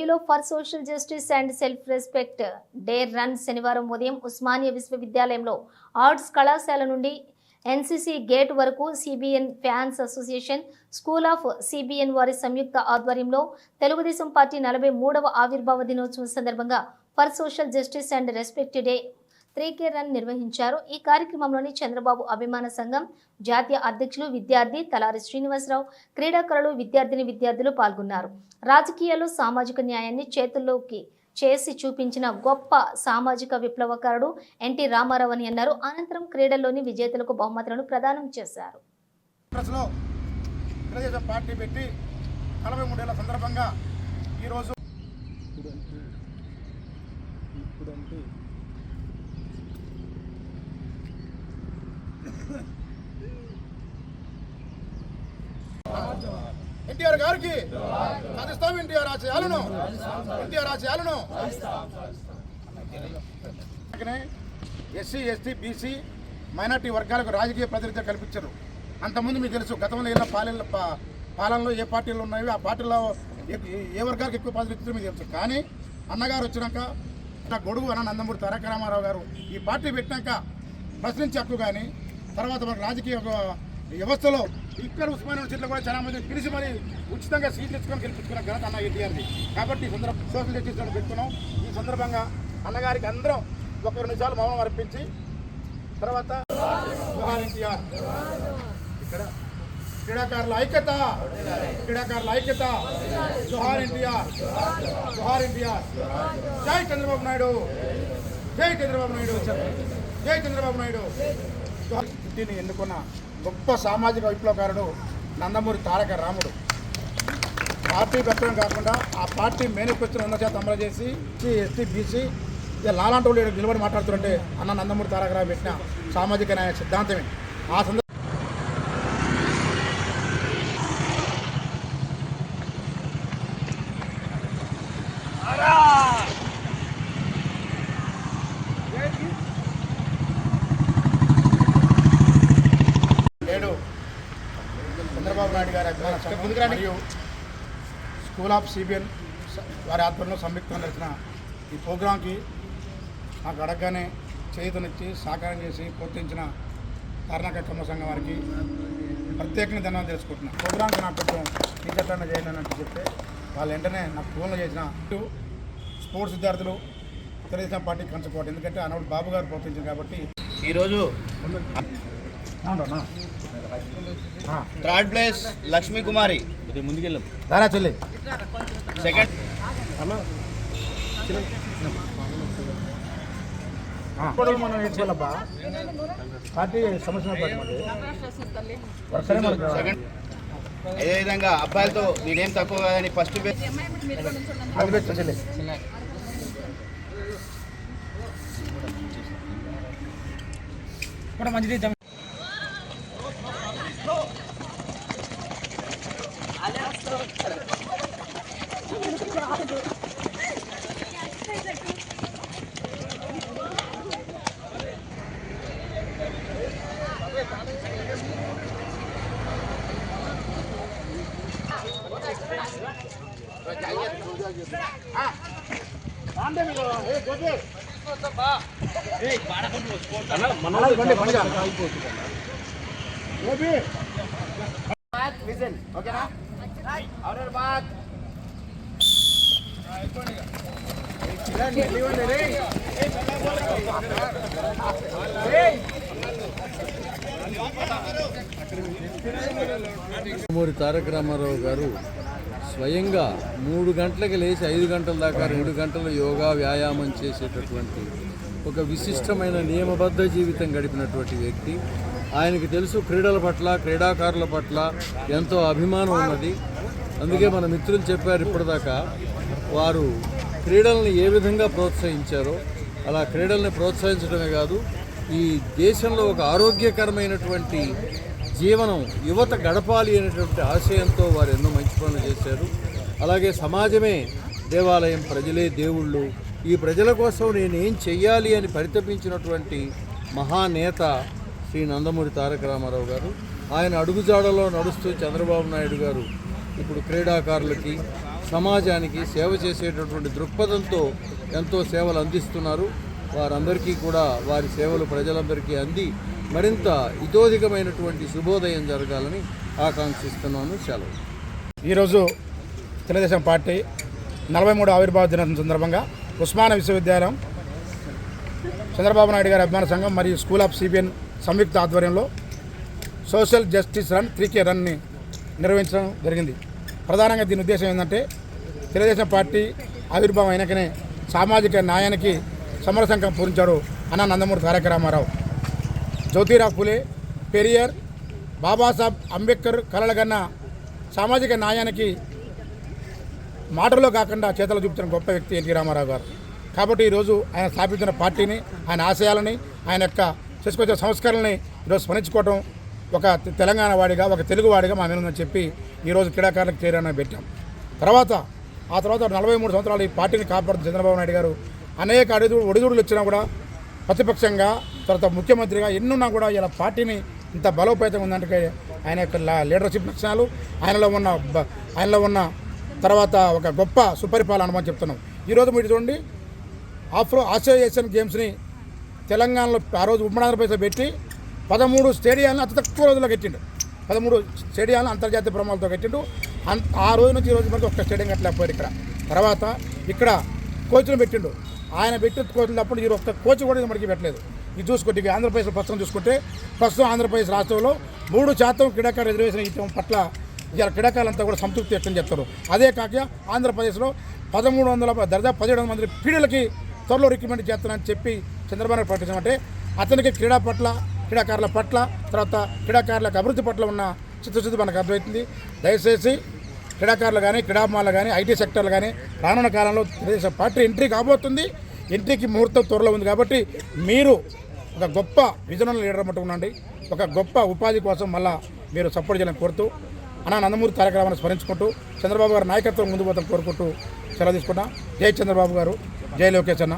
ఒయ్యులో for social justice and self respect day run శనివారం ఉదయం ఉస్మానియా విశ్వవిద్యాలయంలో ఆర్ట్స్ కళాశాల నుండి ఎన్సీసీ గేట్ వరకు CBN fans association school of CBN వారి సంయుక్త ఆధ్వర్యంలో తెలుగుదేశం పార్టీ నలభై మూడవ ఆవిర్భావ దినోత్సవం సందర్భంగా for social justice and respect day three K run నిర్వహించారు. ఈ కార్యక్రమంలోని చంద్రబాబు అభిమాన సంఘం జాతీయ అధ్యక్షులు విద్యార్థి తలారి శ్రీనివాసరావు క్రీడాకారులు విద్యార్థిని విద్యార్థులు పాల్గొన్నారు. రాజకీయాల్లో సామాజిక న్యాయాన్ని చేతుల్లోకి చేసి చూపించిన గొప్ప సామాజిక విప్లవకారుడు ఎన్టీ రామారావు అని అన్నారు. అనంతరం క్రీడల్లోని విజేతలకు బహుమతులను ప్రదానం చేశారు. కాంగ్రెస్లో తెలుగుదేశం పార్టీ పెట్టి నలభై మూడేళ్ళ సందర్భంగా ఈరోజు ఎన్టీఆర్ గారికి సాధిస్తాం ఎన్టీఆర్ ఆశయాలను. ఎన్టీఆర్ ఆశయాలను. ఎస్సీ ఎస్టీ బీసీ మైనార్టీ వర్గాలకు రాజకీయ ప్రాతినిధ్యం కల్పించారు. అంతకుముందు మీకు తెలుసు గతంలో ఎన్నో పాలన పా- పాలనలో ఏ పార్టీలు ఉన్నాయో ఆ పార్టీలో ఏ- ఏ వర్గాలకు ఎక్కువ ప్రాతినిధ్యం మీకు తెలుసు. కానీ అన్నగారు వచ్చినాక గొడుగు అన్న నందమూరి తారక రామారావు గారు ఈ పార్టీ పెట్టినాక ప్రశ్నించే హక్కు కానీ తర్వాత మన రాజకీయ ఒక వ్యవస్థలో ఇక్కడ ఉస్మానియా సీట్లు కూడా చాలా మంది పిలిచి మరి ఉచితంగా సీట్లు ఇచ్చుకొని గెలిపించుకున్న ఘనత అన్న ఎన్టీఆర్ది కాబట్టి ఈ సందర్భ సోషల్ జస్టిస్ పెట్టుకున్నాం. ఈ సందర్భంగా అన్నగారికి అందరం ఒక రెండు నిమిషాలు మౌనం అర్పించి తర్వాత జోహార్ ఎన్టీఆర్. ఇక్కడ క్రీడాకారుల ఐక్యత క్రీడాకారుల ఐక్యత. జోహార్ ఎన్టీఆర్ జోహార్ ఎన్టీఆర్. జై చంద్రబాబు నాయుడు జై చంద్రబాబు నాయుడు జై చంద్రబాబు నాయుడు. వృత్తిని ఎన్నుకున్న గొప్ప సామాజిక విప్లవకారుడు నందమూరి తారక రాముడు. పార్టీ పెట్టడం కాకుండా ఆ పార్టీ మేనిఫెస్టోని ఉన్న చేత అమలు చేసి ఎస్సీ ఎస్టీ బీసీ ఇక లాలాంటి వాళ్ళు నిలబడి మాట్లాడుతుంటే అన్న నందమూరి తారక రావు పెట్టిన సామాజిక న్యాయ సిద్ధాంతమే. ఆ సందర్భంగా నేడు చంద్రబాబు నాయుడు గారి అభిమాన సంఘం మరియు స్కూల్ ఆఫ్ సిబిఎన్ వారి ఆధ్వర్యంలో సంయుక్తంగా నడిచిన ఈ ప్రోగ్రాంకి నాకు అడగగానే చేతునిచ్చి సహకారం చేసి ప్రోత్సహించిన తారణాక కమ్మ సంఘం వారికి ప్రత్యేకంగా ధన్యవాదాలు తెలుసుకుంటున్నాను. ప్రోగ్రాంకి నాకు కొంచెం టీచర్లను చేయండి అని చెప్తే వాళ్ళు వెంటనే నాకు ఫోన్లు చేసిన స్పోర్ట్స్ విద్యార్థులు తెలుగుదేశం పార్టీ కంచుకోవడం ఎందుకంటే ఆనాడు బాబు గారు ప్రోత్సహించారు కాబట్టి ఈరోజు థర్డ్ ప్లేస్ లక్ష్మీ కుమారి. ముందుకెళ్ళాం. దారా చెల్లి. సెకండ్. ఇప్పుడు మనం నేర్చుకోవాలబ్బా. పార్టీ సమస్య వర్షనే మనకు సెకండ్. అదేవిధంగా అబ్బాయిలతో నేనేం తక్కువ కాదని ఫస్ట్ అది కూడా మంచిది ఓకేనా అవును బాత్ తారక రామారావు గారు స్వయంగా మూడు గంటలకు లేచి ఐదు గంటల దాకా రెండు గంటలు యోగా వ్యాయామం చేసేటటువంటి ఒక విశిష్టమైన నియమబద్ధ జీవితం గడిపినటువంటి వ్యక్తి. ఆయనకి తెలుసు క్రీడల పట్ల క్రీడాకారుల పట్ల ఎంతో అభిమానం ఉన్నది. అందుకే మన మిత్రులు చెప్పారు ఇప్పటిదాకా వారు క్రీడలను ఏ విధంగా ప్రోత్సహించారో. అలా క్రీడల్ని ప్రోత్సహించడమే కాదు ఈ దేశంలో ఒక ఆరోగ్యకరమైనటువంటి జీవనం యువత గడపాలి అనేటువంటి ఆశయంతో వారు ఎన్నో మంచి చేశారు. అలాగే సమాజమే దేవాలయం ప్రజలే దేవుళ్ళు. ఈ ప్రజల కోసం నేనేం చెయ్యాలి అని పరితపించినటువంటి మహానేత శ్రీ నందమూరి తారక రామారావు గారు ఆయన అడుగుజాడలో నడుస్తూ చంద్రబాబు నాయుడు గారు ఇప్పుడు క్రీడాకారులకి సమాజానికి సేవ చేసేటటువంటి దృక్పథంతో ఎంతో సేవలు అందిస్తున్నారు. వారందరికీ కూడా వారి సేవలు ప్రజలందరికీ అంది. మరింత ఇతోధికమైనటువంటి శుభోదయం జరగాలని ఆకాంక్షిస్తున్నాను. సెలవు. ఈరోజు తెలుగుదేశం పార్టీ నలభై మూడు ఆవిర్భావ దినం సందర్భంగా ఉస్మానియా విశ్వవిద్యాలయం చంద్రబాబు నాయుడు గారి అభిమాన సంఘం మరియు స్కూల్ ఆఫ్ సిబిఎన్ సంయుక్త ఆధ్వర్యంలో social justice run three K రన్ని నిర్వహించడం జరిగింది. ప్రధానంగా దీని ఉద్దేశం ఏంటంటే తెలుగుదేశం పార్టీ ఆవిర్భావం అయినాకనే సామాజిక న్యాయానికి సమర సంఘం పూరించాడు అన్న నందమూరి తారక రామారావు. జ్యోతిరావు ఫులే పెరియర్ బాబాసాహెబ్ అంబేద్కర్ కలలగన్న సామాజిక న్యాయానికి మాటల్లో కాకుండా చేతలు చూపుతున్న గొప్ప వ్యక్తి ఎన్టీ రామారావు గారు. కాబట్టి ఈరోజు ఆయన స్థాపించిన పార్టీని ఆయన ఆశయాలని ఆయన యొక్క చేసుకొచ్చే సంస్కరణని ఈరోజు స్మరించుకోవడం ఒక తెలంగాణ వాడిగా ఒక తెలుగువాడిగా మా మీద చెప్పి ఈరోజు క్రీడాకారులకు చేరాలని పెట్టాం. తర్వాత ఆ తర్వాత నలభై మూడు సంవత్సరాలు ఈ పార్టీని కాపాడుతున్న చంద్రబాబు నాయుడు గారు అనేక అడుగుడు ఒడిదుడులు వచ్చినా కూడా ప్రతిపక్షంగా తర్వాత ముఖ్యమంత్రిగా ఎన్నున్నా కూడా ఇలా పార్టీని ఇంత బలోపేతం ఉందంటే ఆయన యొక్క లీడర్షిప్ లక్షణాలు ఆయనలో ఉన్న ఆయనలో ఉన్న తర్వాత ఒక గొప్ప సుపరిపాలన అనుభవం చెప్తున్నాం. ఈరోజు మీరు చూడండి ఆఫ్రో ఆసియా ఏషియన్ గేమ్స్ని తెలంగాణలో ఆ రోజు ఉమ్మడి ఆంధ్రప్రదేశ్లో పెట్టి పదమూడు స్టేడియాలను అతి తక్కువ రోజుల్లో కట్టిండు. పదమూడు స్టేడియాలను అంతర్జాతీయ ప్రమాణాలతో కట్టిండు. అన్- ఆ రోజు నుంచి ఈ రోజు వరకు ఒక్క స్టేడియం కట్టలేకపోయారు ఇక్కడ. తర్వాత ఇక్కడ కోచ్ను పెట్టిండు. ఆయన పెట్టిన కోచ్లప్పుడు ఈ ఒక్క కోచ్ కూడా మనకి పెట్టలేదు. ఇది చూసుకుంటే ఇక ఆంధ్రప్రదేశ్ ప్రస్తుతం చూసుకుంటే ప్రస్తుతం ఆంధ్రప్రదేశ్ రాష్ట్రంలో మూడు శాతం క్రీడాకారు రిజర్వేషన్ ఇవ్వడం పట్ల ఇలా క్రీడాకారులంతా కూడా సంతృప్తి వ్యక్తం చేస్తారు. అదే కాక ఆంధ్రప్రదేశ్లో పదమూడు వందల దర్దాపు పదిహేడు వందల మంది పీడలకి త్వరలో రిక్రూట్మెంట్ చేస్తానని చెప్పి చంద్రబాబు నాయుడు ప్రకటించామంటే అతనికి క్రీడా పట్ల క్రీడాకారుల పట్ల తర్వాత క్రీడాకారులకు అభివృద్ధి పట్ల ఉన్న చిత్తశుద్ధి మనకు అర్థమవుతుంది. దయచేసి క్రీడాకారులు కానీ క్రీడాభిమానులు కానీ ఐటీ సెక్టర్లు కానీ రానున్న కాలంలో తెలుగుదేశం పార్టీ ఎంట్రీ కాబోతుంది. ఎంట్రీకి ముహూర్తం త్వరలో ఉంది కాబట్టి మీరు ఒక గొప్ప విజనల్ లీడర్ మట్టు ఉండండి. ఒక గొప్ప ఉపాధి కోసం మళ్ళా మీరు సపోర్ట్ చేయాలని కోరుతూ అన్నా నందమూరి తారక రామాన్ని స్మరించుకుంటూ చంద్రబాబు గారి నాయకత్వం ముందు పోతాం కోరుకుంటూ సెలవు తీసుకున్నా జై చంద్రబాబు గారు. జై లోకేష్ అన్న.